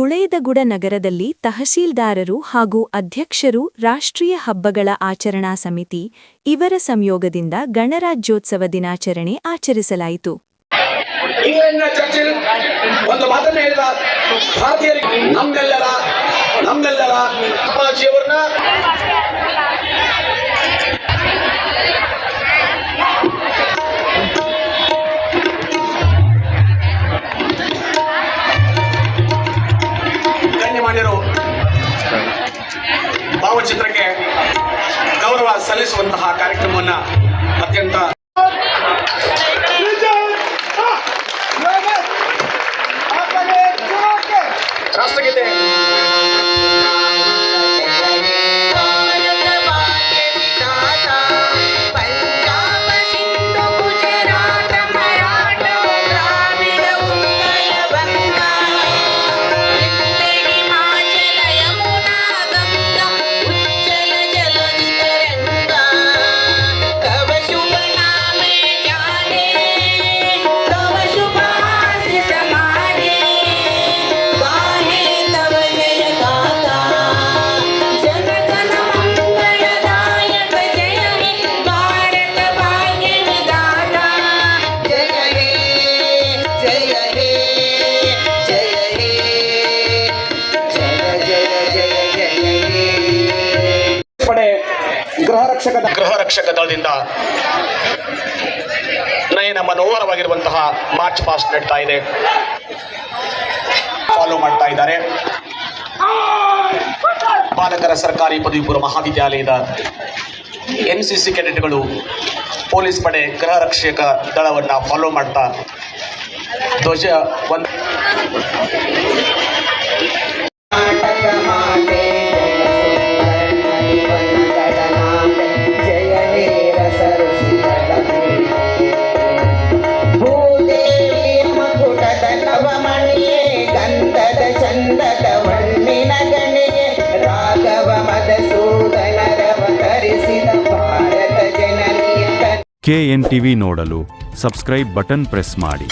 ಗುಳೇದಗುಡ ನಗರದಲ್ಲಿ ತಹಶೀಲ್ದಾರರು ಹಾಗೂ ಅಧ್ಯಕ್ಷರು ರಾಷ್ಟ್ರೀಯ ಹಬ್ಬಗಳ ಆಚರಣಾ ಸಮಿತಿ, ಇವರ ಸಂಯೋಗದಿಂದ ಗಣರಾಜ್ಯೋತ್ಸವ ದಿನಾಚರಣೆ ಆಚರಿಸಲಾಯಿತು. ಒಂದು ಮಾತನ್ನ ಹೇಳಿದ ಭಾರತೀಯರಿಗೆ ನಮ್ಮೆಲ್ಲರ ನಮ್ಮೆಲ್ಲರ ಅಪ್ಪಾಜಿಯವರನ್ನ ಸಲ್ಲಿಸುವಂತಹ ಕಾರ್ಯಕ್ರಮವನ್ನ ಅತ್ಯಂತ ಪಡೆ ಗೃಹ ರಕ್ಷಕ ಗೃಹ ರಕ್ಷಕ ದಳದಿಂದ ನಯನ ಮನೋಹರವಾಗಿರುವಂತಹ ಮಾರ್ಚ್ ಪಾಸ್ಟ್ ನಡ್ತಾ ಇದೆ. ಫಾಲೋ ಮಾಡ್ತಾ ಇದ್ದಾರೆ. ಬಾಲಕರ ಸರ್ಕಾರಿ ಪದವಿ ಪೂರ್ವ ಮಹಾವಿದ್ಯಾಲಯದ ಎನ್ ಸಿ ಸಿ ಕೆಡೆಟ್ಗಳು ಪೊಲೀಸ್ ಪಡೆ ಗೃಹ ರಕ್ಷಕ ದಳವನ್ನು ಫಾಲೋ ಮಾಡ್ತಾ ಧ್ವಜ ಒಂದು ಗಂಧದ ಮಣ್ಣಿನ ಗಣಿಗೆ ರಾಘವ ಮಧುಸೂದನರವತರಿಸಿದ ಭಾರತ ಜನನಿಯ ಕೆಎನ್ ಟಿವಿ ನೋಡಲು ಸಬ್ಸ್ಕ್ರೈಬ್ ಬಟನ್ ಪ್ರೆಸ್ ಮಾಡಿ.